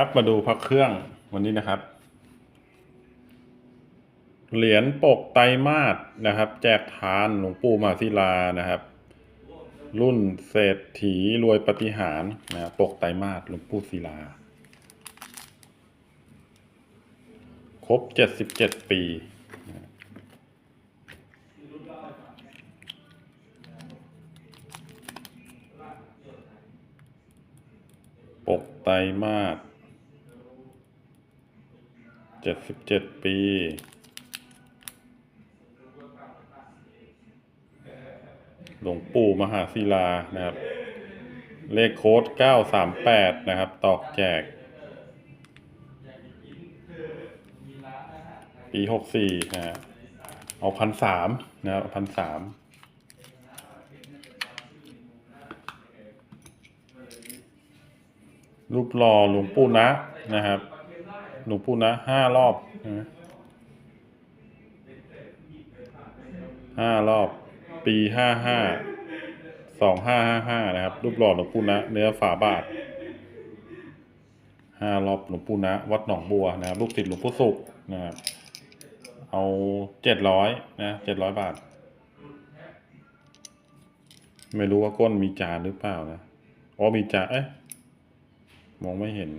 ครับมาดูพระเครื่องวันนี้นะครับ เหรียญปกไตมาสนะครับ แจกทานหลวงปู่มหาศิลานะครับ รุ่นเศรษฐีรวยปฏิหารนะรปกไตมาสหลวงปู่ศิลา ครบเจ็ดสิบเจ็ดปีปกไตมาส จ็ดสิบเจ็ดปี หลวงปู่มหาศิลานะครับ เลขโค้ดเก้าสามแปดนะครับ ตอกแจก ปีหกสี่นะฮะเอาพันสามนะครับพันสามรูปหล่อหลวงปู่นะนะครับ หลวงปู่นะห้ารอบห้ารอบ ปีห้าห้าสองห้าห้าห้านะครับ รูปหล่อหลวงปู่นะเนื้อฝาบาทห้ารอบหลวงปู่นะ วัดหนองบัวนะครับลูกศิษย์หลวงปู่สุขนะครับเอาเจ็ดร้อยนะเจ็ดร้อยบาท ไม่รู้ว่าก้นมีจานหรือเปล่านะอ๋อมีจานเอ๊ะมองไม่เห็น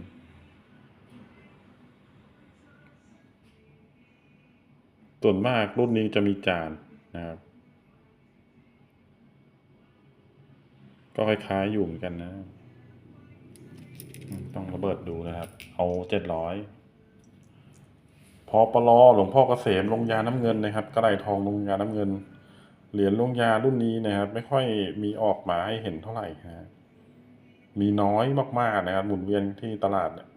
ส่วนมากรุ่นนี้จะมีจานนะครับ ก็คล้ายๆอยู่เหมือนกันนะ ต้องระเบิดดูนะครับ เอาเจ็ดร้อยพอปลอหลวงพ่อเกษมลงยาน้ำเงินนะครับ กระไรทองลงยาน้ำเงิน เหรียญลงยารุ่นนี้นะครับ ไม่ค่อยมีออกมาให้เห็นเท่าไหร่นะมีน้อยมากๆนะครับ หมุนเวียนที่ตลาดเนี่ย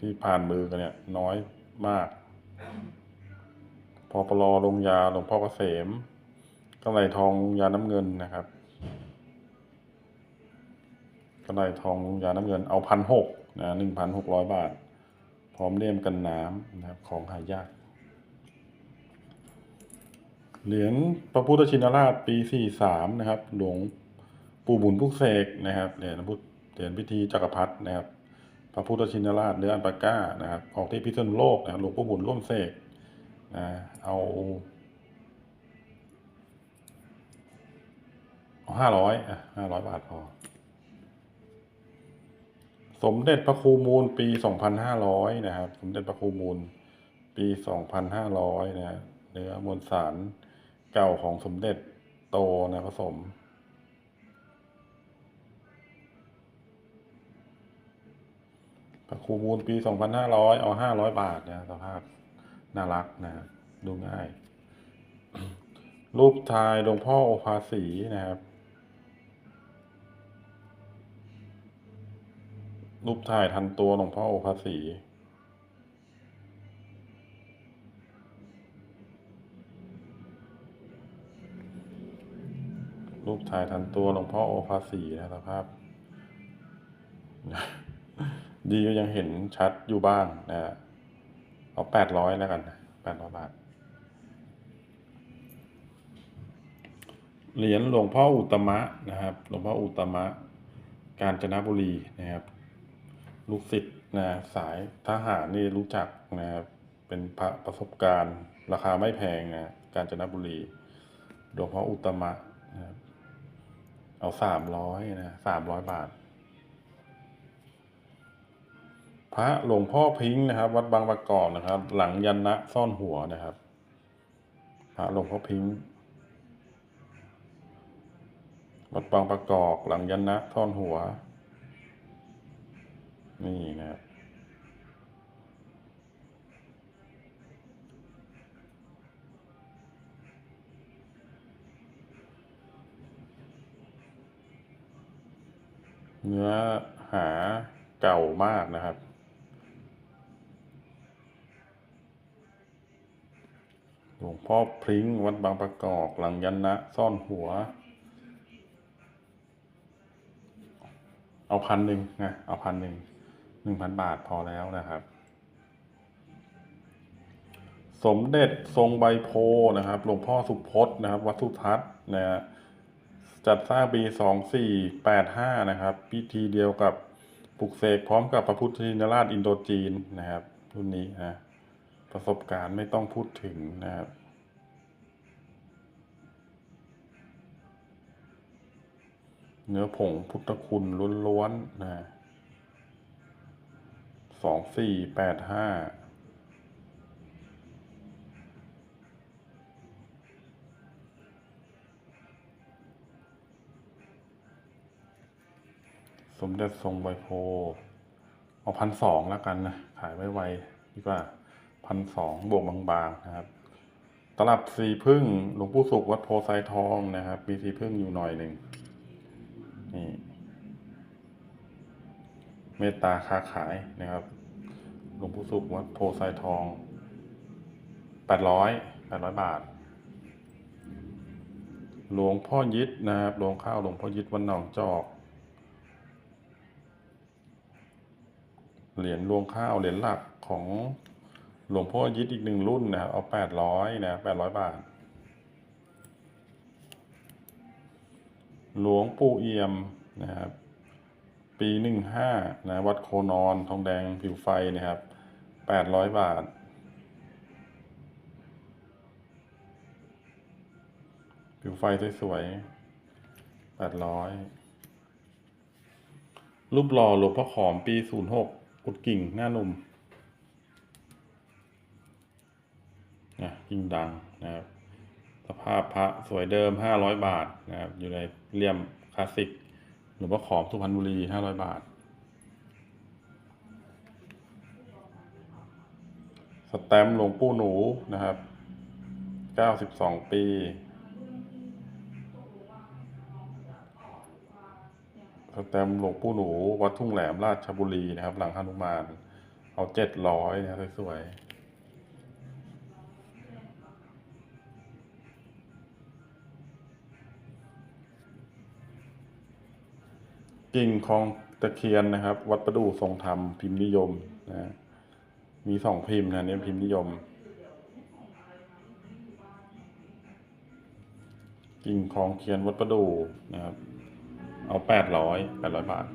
ที่ผ่านมือกันเนี่ย น้อยมาก พอปลอลงยาหลวงพ่อเกษมกระไรทองยาน้ำเงินนะครับกระไรทองยาน้ำเงินเอาพันหกนะหนึ่งพันหกร้อยบาท พร้อมเลี่ยมกันน้ำนะครับของหายาก เหรียญพระพุทธชินราชปี43นะครับ หลวงปู่บุญพุกเสกนะครับเหรียญพระพุทธเหรียญพิธีจักรพรรดินะครับ พระพุทธชินราชเนื้ออัลปาก้านะครับ ออกที่พิษณุโลกนะครับหลวงปู่บุญร่วมเสก นะเอาเอาห้าร้อยอะห้าร้อยบาทพอ สมเด็จพระครูมูลปี2500นห้าร้อยนะครับ สมเด็จพระครูมูลปี2500นะฮะเนื้อมวลสารเก่าของสมเด็จโตนะผสมพระครูมูลปี2500เอา500บาทนะสภาพ น่ารักนะดูง่าย รูปทายหลวงพ่อโอภาสีนะครับ รูปถ่ายทันตัวหลวงพ่อโอภาสีรูปถ่ายทันตัวหลวงพ่อโอภาสีนะสภาพ ดีก็ยังเห็นชัดอยู่บ้างนะฮะ เอาแปดร้อยแล้วกันแปดร้อยบาท เหรียญหลวงพ่ออุตมะนะครับ หลวงพ่ออุตมะ กาญจนบุรีนะครับ ลูกศิษย์นะสายทหารนี่รู้จักนะครับ เป็นพระประสบการณ์ ราคาไม่แพงนะกาญจนบุรี หลวงพ่ออุตตมะนะครับเอาสามร้อยนะสามร้อยบาท พระหลวงพ่อพิงค์นะครับ วัดบางประกอบนะครับ หลังยันนะซ่อนหัวนะครับ พระหลวงพ่อพิงค์วัดบางประกอบหลังยันนะซ่อนหัว นี่นะครับเนื้อหาเก่ามากนะครับ หลวงพ่อพริ้งวัดบางประกอบหลังยันนะซ่อนหัว เอาพันหนึ่งนะเอาพันหนึ่งหนึ่งพันบาทพอแล้วนะครับ สมเด็จทรงใบโพนะครับหลวงพ่อสุพจน์นะครับวัดสุทัศน์นะฮะจัดสร้างปีสองสี่แปดห้านะครับ พิธีเดียวกับปลุกเสกพร้อมกับพระพุทธชินราชอินโดจีนนะครับรุ่นนี้นะ ประสบการณ์ไม่ต้องพูดถึงนะครับเนื้อผงพุทธคุณล้วนๆนะสองสี่แปดห้าสมเด็จทรงใบโพเอาพันสองแล้วกันนะ ขายไวๆดีกว่า พันสองบวกบางๆนะครับตลับสีพึ่งหลวงปู่สุขวัดโพไซทองนะครับมีสีพึ่งอยู่หน่อยหนึ่งนี่เมตตาค้าขายนะครับหลวงปู่สุขวัดโพไซทองแปดร้อยแปดร้อยบาท หลวงพ่อยิดนะครับหลวงข้าวหลวงพ่อยิดวันหนองจอกเหรียญรวงข้าวเหรียญหลักของ หลวงพ่อยิดอีกหนึ่งรุ่นนะครับเอาแปดร้อยนะแปดร้อยบาท หลวงปู่เอี่ยมนะครับ ปีหนึ่งห้านะวัดโคนอนทองแดงผิวไฟนะครับแปดร้อยบาท ผิวไฟสวยๆแปดร้อยรูปหล่อหลวงพ่อขอมปีศูนย์หกกุดกิ่งหน้าหนุ่ม นะกิ่งดังนะครับ สภาพพระสวยเดิมห้าร้อยบาทนะครับ อยู่ในเลี่ยมคลาสสิกหลวงพ่อขอมสุพรรณบุรีห้าร้อยบาท สแตมป์หลวงปู่หนูนะครับเก้าสิบสองปีสแตมป์หลวงปู่หนู วัดทุ่งแหลมราชบุรีนะครับ หลังฮนุมาน เอาเจ็ดร้อยนะสวยๆ กิ่งของตะเคียนนะครับ วัดประดู่ทรงธรรมพิมพ์นิยมนะมีสองพิมพ์นะเนี่ยพิมพ์นิยม กิ่งของเคียนวัดประดู่นะครับ เอาแปดร้อยแปดร้อยบาท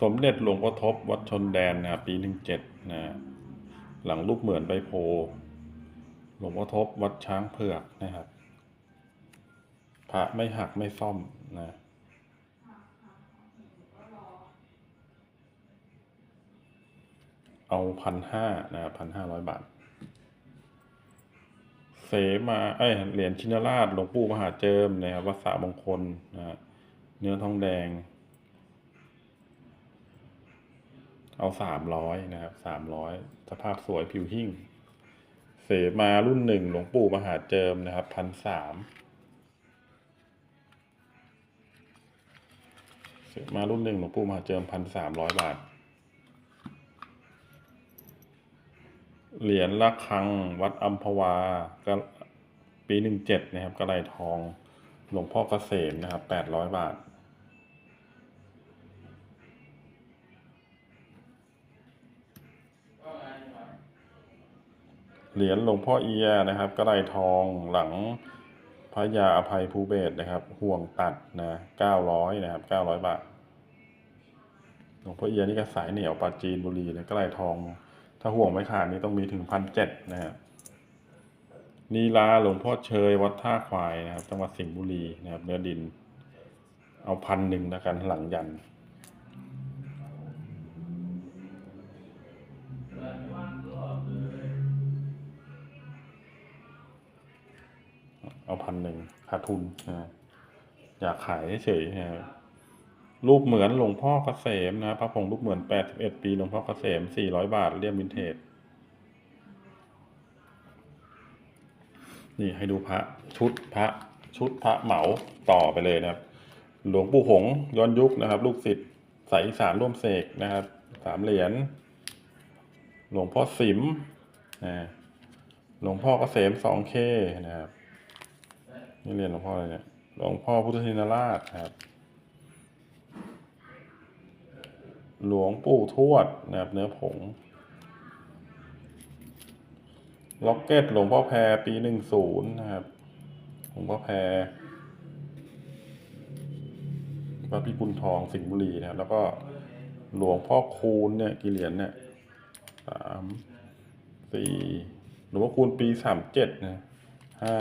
สมเด็จหลวงพ่อทบวัดชนแดนนะปีหนึ่งเจ็ดนะฮะหลังรูปเหมือนใบโพหลวงพ่อทบวัดช้างเผือกนะครับ พระไม่หักไม่ซ่อมนะ เอาพันห้านะครับพันห้าร้อยบาท เสมาเอ้ยเหรียญชินราชหลวงปู่มหาเจิมนะครับวัดสระมงคลนะฮะเนื้อทองแดง เอาสามร้อยนะครับสามร้อยสภาพสวยผิวหิ่ง เสมารุ่นหนึ่งหลวงปู่มหาเจิมนะครับพันสามเสมารุ่นหนึ่งหลวงปู่มหาเจิมพันสามร้อยบาท เหรียญละคังวัดอัมพวาก็ปีหนึ่งเจ็ดนะครับกระไรทองหลวงพ่อเกษมนะครับแปดร้อยบาท เหรียญหลวงพ่อเอียนะครับกระไรทองหลังพระยาอภัยภูเบศนะครับ ห่วงตัดนะเก้าร้อยนะครับเก้าร้อยบาท หลวงพ่อเอียนี่ก็สายเหนียวปราจีนบุรีนะกระไรทอง ถ้าห่วงไม่ขาดนี่ต้องมีถึงพันเจ็ดนะครับนีลาหลวงพ่อเชยวัดท่าควายนะครับ จังหวัดสิงห์บุรีนะครับ เนื้อดิน เอาพันหนึ่งแล้วกันหลังยันเอาพันหนึ่งขาดทุนนะอยากขายเฉยนะครับ รูปเหมือนหลวงพ่อเกษมนะครับพระผงรูปเหมือนแปดสิบเอ็ดปีหลวงพ่อเกษมสี่ร้อยบาทเลี่ยมวินเทจนี่ให้ดูพระชุดพระชุดพระเหมาต่อไปเลยนะครับ หลวงปู่หงส์ย้อนยุคนะครับ ลูกศิษย์สายสานร่วมเสกนะครับสามเหรียญหลวงพ่อสิมนะหลวงพ่อเกษมสองเคนะครับนี่เรียนหลวงพ่ออะไรเนี่ยหลวงพ่อพุทธชินราชครับ หลวงปู่ทวดนะครับเนื้อผงล็อกเก็ตหลวงพ่อแพรปีหนึ่งศูนย์นะครับหลวงพ่อแพรพระพิกุลทองสิงห์บุรีนะครับ แล้วก็หลวงพ่อคูณเนี่ยกี่เหรียญเนี่ยสามสี่หลวงพ่อคูณปีสามเจ็ดนะห้า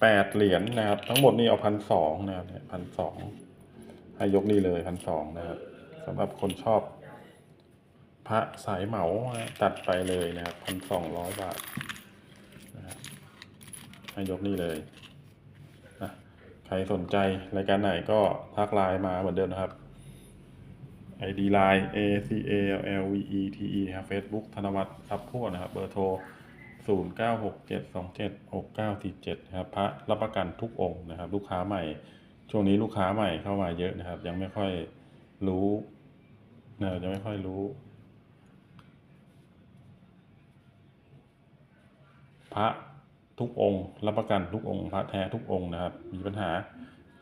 แปดเหรียญนะครับ ทั้งหมดนี่เอาพันสองนะครับเนี่ยพันสองให้ยกนี่เลยพันสองนะครับ สำหรับคนชอบ พระสายเหมาตัดไปเลยนะครับพันสองร้อยบาทนะครับให้ยกนี่เลยนะใครสนใจรายการไหนก็ทักไลน์มาเหมือนเดิมนะครับ ID Line A C A L L V E T E นะครับ Facebook ธนวัฒน์ทรัพย์พวกนะครับ เบอร์โทร 0 9 6 7 2 7 6 9 4 7นะครับพระรับประกันทุกองค์นะครับ ลูกค้าใหม่ ช่วงนี้ลูกค้าใหม่เข้ามาเยอะนะครับ ยังไม่ค่อยรู้ เนี่ยังไม่ค่อยรู้ พระทุกองค์ รับประกันทุกองค์ พระแท้ทุกองค์นะครับ มีปัญหา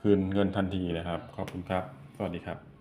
คืนเงินทันทีนะครับ ขอบคุณครับ สวัสดีครับ